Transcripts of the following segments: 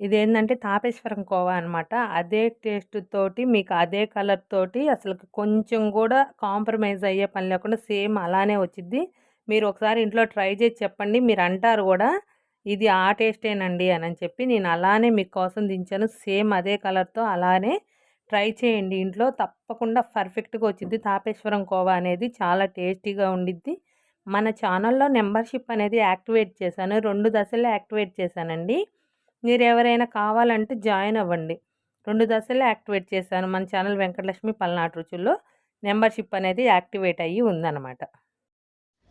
ఇదేందంటే తాపేశ్వరం కోవా అనమాట. అదే టేస్ట్ తోటి మీకు అదే కలర్ తోటి అసలు కొంచెం కూడా కాంప్రమైజ్ అయ్యే పని లేకుండా సేమ్ అలానే వచ్చింది మీరు ఒకసారి ఇంట్లో ట్రై చేసి చెప్పండి. మీరంటారు కూడా ఇది ఆ టేస్టేనండి అని చెప్పి నేను అలానే మీకోసం దించాను. సేమ్ అదే కలర్‌తో అలానే ట్రై చేయండి ఇంట్లో. తప్పకుండా పర్ఫెక్ట్‌గా వచ్చింది తాపేశ్వరం కోవా అనేది చాలా టేస్టీగా ఉండిద్ది. మన ఛానల్‌లో మెంబర్‌షిప్ అనేది యాక్టివేట్ చేశాను. రెండు దశల్లో యాక్టివేట్ చేశానండి. మీరెవరైనా కావాలంటే జాయిన్ అవ్వండి. 2 దశల్లో యాక్టివేట్ చేశాను. మన ఛానల్ వెంకటలక్ష్మి పల్నాటి రుచుల్లో మెంబర్‌షిప్ అనేది యాక్టివేట్ అయ్యి ఉందనమాట.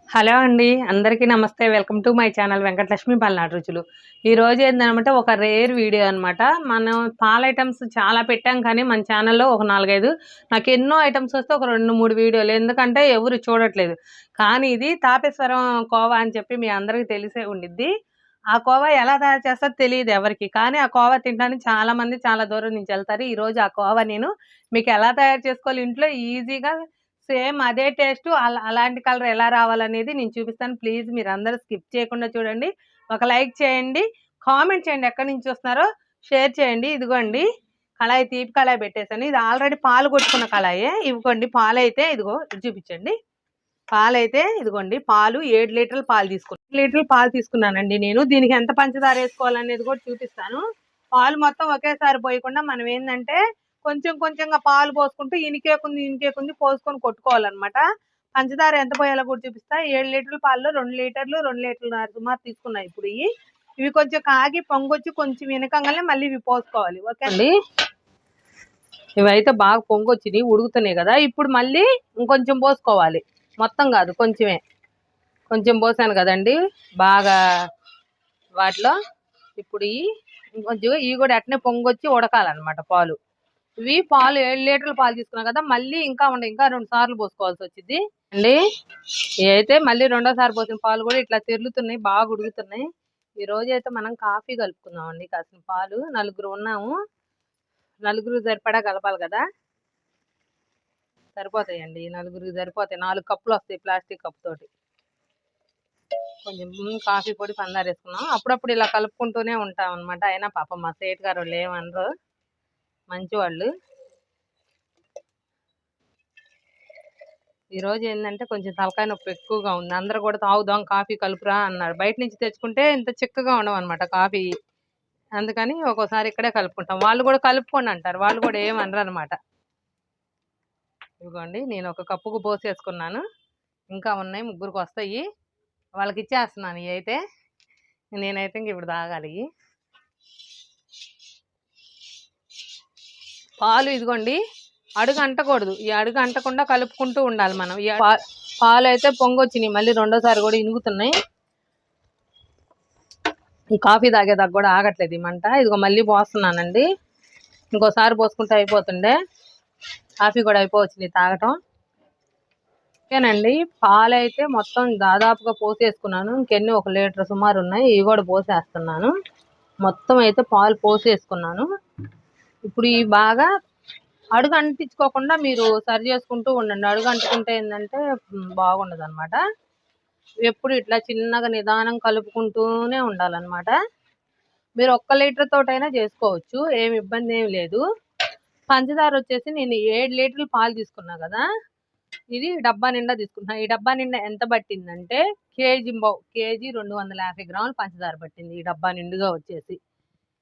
హలో అండి. అందరికీ నమస్తే. Welcome to my channel Venkatalakshmi Palnati రుచులు. ఈరోజు ఏందనమాట ఒక రేర్ వీడియో అనమాట. మనం పాల ఐటమ్స్ చాలా పెట్టాం కానీ మన ఛానల్‌లో ఒక 4, 5 నాకు ఎన్నో ఐటమ్స్ వస్తే ఒక 2, 3 వీడియోలు. ఎందుకంటే ఎవరు చూడట్లేదు. కానీ ఇది తాపేశ్వరం కోవా అని చెప్పి మీ అందరికీ తెలిసే ఉండిద్ది. ఆ కోవా ఎలా తయారు చేస్తారో తెలియదు ఎవరికి కానీ ఆ కోవా తినడానికి చాలా మంది చాలా దూరం నుంచి ఎళ్తారు. ఈరోజు ఆ కోవా నేను మీకు ఎలా తయారు చేసుకోవాలి ఇంట్లో ఈజీగా సేమ్ అదే టేస్టు అలా అలాంటి కలర్ ఎలా రావాలనేది నేను చూపిస్తాను. ప్లీజ్ మీరు అందరూ స్కిప్ చేయకుండా చూడండి. ఒక లైక్ చేయండి. కామెంట్ చేయండి ఎక్కడి నుంచి వస్తున్నారో షేర్ చేయండి. ఇదిగోండి కళాయి తీపి కళాయి పెట్టేశాను ఇది ఆల్రెడీ పాలు కొట్టుకున్న కళాయే. పాలు పాలైతే ఇదిగో చూపించండి. పాలైతే ఇదిగోండి పాలు ఏడు లీటర్లు పాలు తీసుకున్నాను. లీటర్లు పాలు తీసుకున్నానండి నేను. దీనికి ఎంత పంచదార వేసుకోవాలనేది కూడా చూపిస్తాను. పాలు మొత్తం ఒకేసారి పోయకుండా మనం ఏంటంటే కొంచెం కొంచెంగా పాలు పోసుకుంటూ ఇనికేకుంది ఇనికేకుంది పోసుకొని కొట్టుకోవాలన్నమాట. పంచదార ఎంత పోయాలో కూడా చూపిస్తా. ఏడు లీటర్ల పాలలో రెండు లీటర్లు, రెండు లీటర్లు సుమారు తీసుకున్నాయి ఇప్పుడు ఇవి కొంచెం కాగి పొంగొచ్చి కొంచెం వెనకంగానే మళ్ళీ ఇవి పోసుకోవాలి. ఓకే అండి. ఇవైతే బాగా పొంగొచ్చినాయి ఉడుకుతున్నాయి కదా! ఇప్పుడు మళ్ళీ ఇంకొంచెం పోసుకోవాలి. మొత్తం కాదు కొంచెమే. కొంచెం పోసాను కదండి బాగా వాటిలో ఇప్పుడు ఈ కొంచెం ఇవి కూడా అట్నే పొంగొచ్చి ఉడకాలన్నమాట పాలు. ఇవి పాలు ఏడు లీటర్లు పాలు తీసుకున్నాం కదా! మళ్ళీ ఇంకా ఉండే ఇంకా రెండు సార్లు పోసుకోవాల్సి వచ్చింది అండి అయితే మళ్ళీ రెండోసారి పోసిన పాలు కూడా ఇట్లా తిరుగుతున్నాయి బాగా ఉడుకుతున్నాయి. ఈ అయితే మనం కాఫీ కలుపుకుందాం అండి కాసిన పాలు నలుగురు ఉన్నాము. నలుగురు సరిపడా కలపాలి కదా! సరిపోతాయండి. నలుగురికి సరిపోతాయి. నాలుగు కప్పులు వస్తాయి ప్లాస్టిక్ కప్పుతోటి. కొంచెం కాఫీ పొడి, పంచదారేసుకున్నాం. అప్పుడప్పుడు ఇలా కలుపుకుంటూనే ఉంటాం అనమాట అయినా పాపం మా సేట్ గారు వాళ్ళు ఏమనరు. మంచివాళ్ళు. ఈరోజు ఏంటంటే కొంచెం తలకాయ నొప్పి ఎక్కువగా ఉంది. అందరూ కూడా తాగుదాం కాఫీ కలుపురా అన్నారు. బయట నుంచి తెచ్చుకుంటే ఇంత చిక్కగా ఉండవన్నమాట కాఫీ. అందుకని ఒక్కోసారి ఇక్కడే కలుపుకుంటాం. వాళ్ళు కూడా కలుపుకోండి అంటారు. వాళ్ళు కూడా ఏమనరనమాట. ఇదిగోండి నేను ఒక కప్పుకు పోసేసుకున్నాను. ఇంకా ఉన్నాయి ముగ్గురికి వస్తాయి వాళ్ళకి ఇచ్చేస్తున్నాను ఇవైతే నేనైతే ఇంక ఇప్పుడు తాగాలి పాలు ఇదిగోండి అడుగు అంటకూడదు. ఈ అడుగు అంటకుండా కలుపుకుంటూ ఉండాలి మనం. ఈ పాలు అయితే పొంగొచ్చినాయి మళ్ళీ రెండోసారి కూడా ఇనుగుతున్నాయి. ఈ కాఫీ తాగేదాకా కూడా ఆగట్లేదు ఈ మంట. ఇదిగో మళ్ళీ పోస్తున్నానండి. ఇంకోసారి పోసుకుంటే అయిపోతుండే. కాఫీ కూడా అయిపోవచ్చింది తాగటం. ఓకేనండి. పాలైతే మొత్తం దాదాపుగా పోసేసుకున్నాను. ఇంకెన్ని ఒక లీటర్ సుమారు ఉన్నాయి. ఇవి కూడా పోసేస్తున్నాను. మొత్తం అయితే పాలు పోసేసుకున్నాను. ఇప్పుడు ఇవి బాగా అడుగు అంటించుకోకుండా మీరు సరి చేసుకుంటూ ఉండండి. అడుగు అంటుకుంటే ఏంటంటే బాగుండదు అనమాట ఎప్పుడు ఇట్లా చిన్నగా నిదానం కలుపుకుంటూనే ఉండాలన్నమాట. మీరు ఒక్క లీటర్ తోటైనా చేసుకోవచ్చు. ఏమి ఇబ్బంది ఏమి లేదు. పంచదార వచ్చేసి నేను ఏడు లీటర్లు పాలు తీసుకున్నా కదా! ఇది డబ్బా నిండా తీసుకున్నా ఈ డబ్బా నిండా ఎంత పట్టిందంటే కేజీంబావు కేజీ 250 గ్రాములు పంచదార పట్టింది. ఈ డబ్బా నిండుగా వచ్చేసి.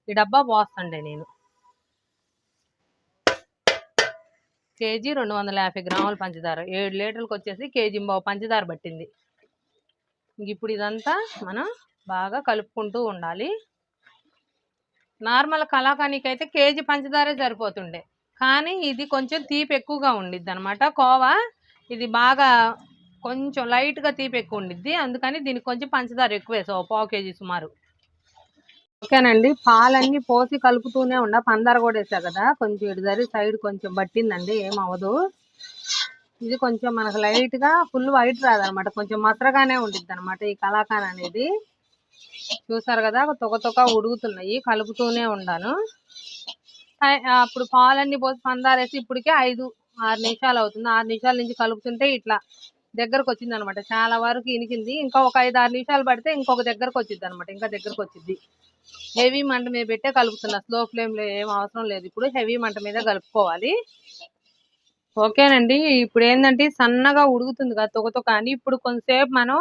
ఈ డబ్బా పోస్తుండే నేను. కేజీ రెండు వందల యాభై గ్రాములు పంచదార. ఏడు లీటర్లకు వచ్చేసి కేజీ బావు పంచదార పట్టింది. ఇప్పుడు ఇదంతా మనం బాగా కలుపుకుంటూ ఉండాలి. నార్మల్ కలాకానీకైతే కేజీ పంచదారే సరిపోతుండే. కానీ ఇది కొంచెం తీపి ఎక్కువగా ఉండిద్దనమాట. కోవా ఇది బాగా కొంచెం లైట్‌గా తీపి ఎక్కువ ఉండిద్ది. అందుకని దీనికి కొంచెం పంచదార ఎక్కువ వేసావు పావు కేజీ సుమారు. ఓకేనండి. పాలన్నీ పోసి కలుపుతూనే ఉండ పంచదార కూడా ఏసా కదా! కొంచెం ఇటు సరి సైడ్ కొంచెం పట్టిందండి. ఏమవ్వదు. ఇది కొంచెం మనకు లైట్‌గా ఫుల్ వైట్ రాదనమాట. కొంచెం మసరగానే ఉండిద్దనమాట ఈ కళాకాన్ అనేది. చూసారు కదా! తొక తొక ఉడుగుతున్నాయి కలుపుతూనే ఉండాను. అప్పుడు పాలన్నీ పోసి పందారేసి ఇప్పటికే 5, 6 నిమిషాలు అవుతుంది. ఆరు నిమిషాల నుంచి కలుపుతుంటే ఇట్లా దగ్గరకు వచ్చింది అనమాట చాలా వరకు ఇనికింది. ఇంకా ఒక 5, 6 నిమిషాలు పడితే ఇంకొక దగ్గరకొచ్చిద్దనమాట. ఇంకా దగ్గరకొచ్చిద్ది. హెవీ మంట మీద పెట్టే కలుపుతున్నా స్లో ఫ్లేమ్లో ఏం అవసరం లేదు ఇప్పుడు హెవీ మంట మీద కలుపుకోవాలి ఓకేనండి ఇప్పుడు ఏంటంటే సన్నగా ఉడుకుతుంది కదా తొగతో కానీ ఇప్పుడు కొంతసేపు మనం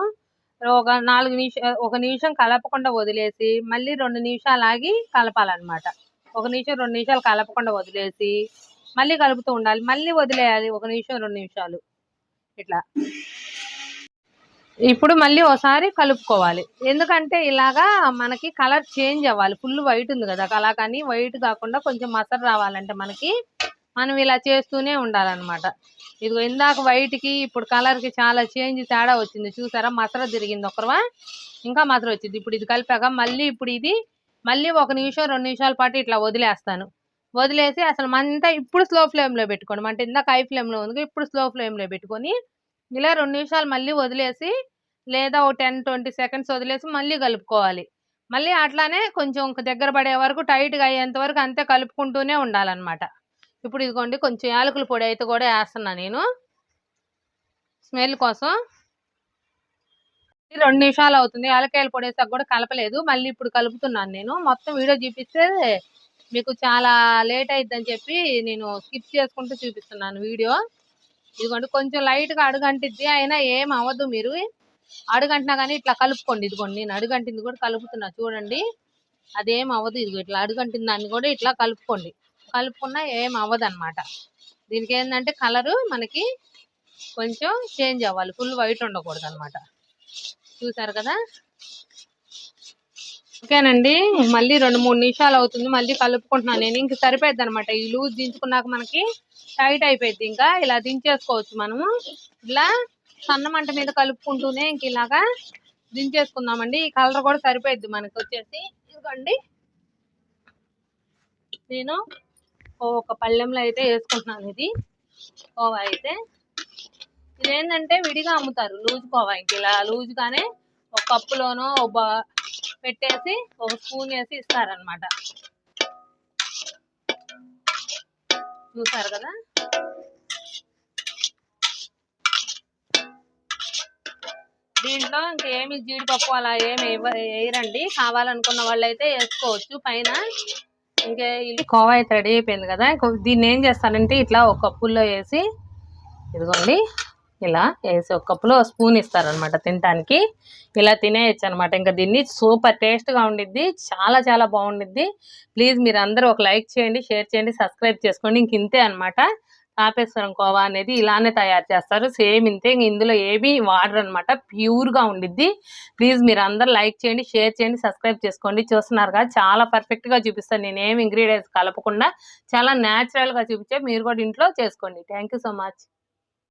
ఒక నాలుగు నిమిషం ఒక నిమిషం కలపకుండా వదిలేసి మళ్ళీ రెండు నిమిషాలు ఆగి కలపాలన్నమాట ఒక నిమిషం రెండు నిమిషాలు కలపకుండా వదిలేసి మళ్ళీ కలుపుతూ ఉండాలి. మళ్ళీ వదిలేయాలి. ఒక నిమిషం రెండు నిమిషాలు. ఇట్లా. ఇప్పుడు మళ్ళీ ఒకసారి కలుపుకోవాలి. ఎందుకంటే ఇలాగా మనకి కలర్ చేంజ్ అవ్వాలి. ఫుల్ వైట్ ఉంది కదా. అలా కానీ వైట్ కాకుండా కొంచెం మసరు రావాలంటే మనకి మనం ఇలా చేస్తూనే ఉండాలన్నమాట. ఇదిగో ఇందాక వైట్కి ఇప్పుడు కలర్కి చాలా చేంజ్ తేడా వచ్చింది. చూసారా? మసర తిరిగింది ఒకరువా ఇంకా మసర వచ్చింది. ఇప్పుడు ఇది కలిపాక మళ్ళీ ఇప్పుడు ఇది మళ్ళీ ఒక నిమిషం రెండు నిమిషాల పాటు ఇట్లా వదిలేస్తాను. వదిలేసి అసలు మంతా ఇప్పుడు స్లో ఫ్లేమ్లో పెట్టుకోండి. అంటే ఇందాక హై ఫ్లేమ్లో ఉంది ఇప్పుడు స్లో ఫ్లేమ్లో పెట్టుకొని ఇలా రెండు నిమిషాలు మళ్ళీ వదిలేసి లేదా ఒక టెన్ ట్వంటీ సెకండ్స్ వదిలేసి మళ్ళీ కలుపుకోవాలి. మళ్ళీ అట్లానే కొంచెం ఒక దగ్గర పడే వరకు టైట్గా అయ్యేంత వరకు అంతే కలుపుకుంటూనే ఉండాలన్నమాట. ఇప్పుడు ఇదిగోండి కొంచెం యాలకుల పొడి అయితే కూడా వేస్తున్నా నేను. స్మెల్ కోసం రెండు నిమిషాలు అవుతుంది. యాలకాయల పొడి వేసాక కూడా కలపలేదు. మళ్ళీ ఇప్పుడు కలుపుతున్నాను నేను. మొత్తం వీడియో చూపిస్తే మీకు చాలా లేట్ అయిద్దని చెప్పి నేను స్కిప్ చేసుకుంటూ చూపిస్తున్నాను వీడియో. ఇదిగోండి కొంచెం లైట్గా అడుగంటిద్ది. అయినా ఏం అవ్వదు మీరు. అడుగంటినా కానీ ఇట్లా కలుపుకోండి. ఇదిగోండి నేను అడుగంటింది కూడా కలుపుతున్నా. చూడండి. అదేం అవ్వదు. ఇదిగో ఇట్లా అడుగంటింది దాన్ని కూడా ఇట్లా కలుపుకోండి. కలుపుకున్నా ఏం అవ్వదు అనమాట దీనికి ఏంటంటే కలరు మనకి కొంచెం చేంజ్ అవ్వాలి. ఫుల్ వైట్ ఉండకూడదు అనమాట చూసారు కదా? ఓకేనండి. మళ్ళీ రెండు మూడు నిమిషాలు అవుతుంది. మళ్ళీ కలుపుకుంటున్నాను నేను. ఇంక సరిపోద్ది అనమాట ఈ లూజ్ దించుకున్నాక మనకి టైట్ అయిపోయింది ఇంకా. ఇలా దించేసుకోవచ్చు మనము. ఇలా సన్న మంట మీద కలుపుకుంటూనే ఇంక ఇలాగా దించేసుకుందామండి. ఈ కలర్ కూడా సరిపోద్ది మనకి వచ్చేసి. ఇదిగోండి. నేను ఒక పళ్ళెంలో అయితే వేసుకుంటున్నాను ఇది. కోవా అయితే. ఇదేంటంటే విడిగా అమ్ముతారు. లూజ్ కోవా ఇంక ఇలా లూజ్ గానే ఒక కప్పులోనో ఒక పెట్టేసి ఒక స్పూన్ వేసి ఇస్తారనమాట చూసారు కదా? దీంట్లో ఇంకేమి జీడిపప్పు అలా ఏమి వేయరండి. కావాలనుకున్న వాళ్ళు అయితే వేసుకోవచ్చు. పైన ఇంకే ఇది కోవా అయితే రెడీ అయిపోయింది కదా. దీన్ని ఏం చేస్తానంటే ఇట్లా ఒక కప్పుల్లో వేసి ఇదిగోండి. ఇలా వేసి ఒక కప్పులో స్పూన్ ఇస్తారనమాట తినడానికి ఇలా తినేయచ్చు అనమాట ఇంకా దీన్ని సూపర్ టేస్ట్గా ఉండిద్ది. చాలా చాలా బాగుండిద్ది. ప్లీజ్ మీరు అందరూ ఒక లైక్ చేయండి షేర్ చేయండి సబ్స్క్రైబ్ చేసుకోండి. ఇంక ఇంతే అనమాట తాపేశ్వరం కోవా అనేది ఇలానే తయారు చేస్తారు. సేమ్ ఇంతే. ఇందులో ఏమీ వాడరు అనమాట ప్యూర్గా ఉండిద్ది. ప్లీజ్ మీరు అందరూ లైక్ చేయండి షేర్ చేయండి సబ్స్క్రైబ్ చేసుకోండి. చూస్తున్నారు కదా చాలా పర్ఫెక్ట్గా చూపిస్తాను నేను ఏమి ఇంగ్రీడియంట్స్ కలపకుండా చాలా న్యాచురల్గా చూపించే మీరు కూడా ఇంట్లో చేసుకోండి. Thank so much.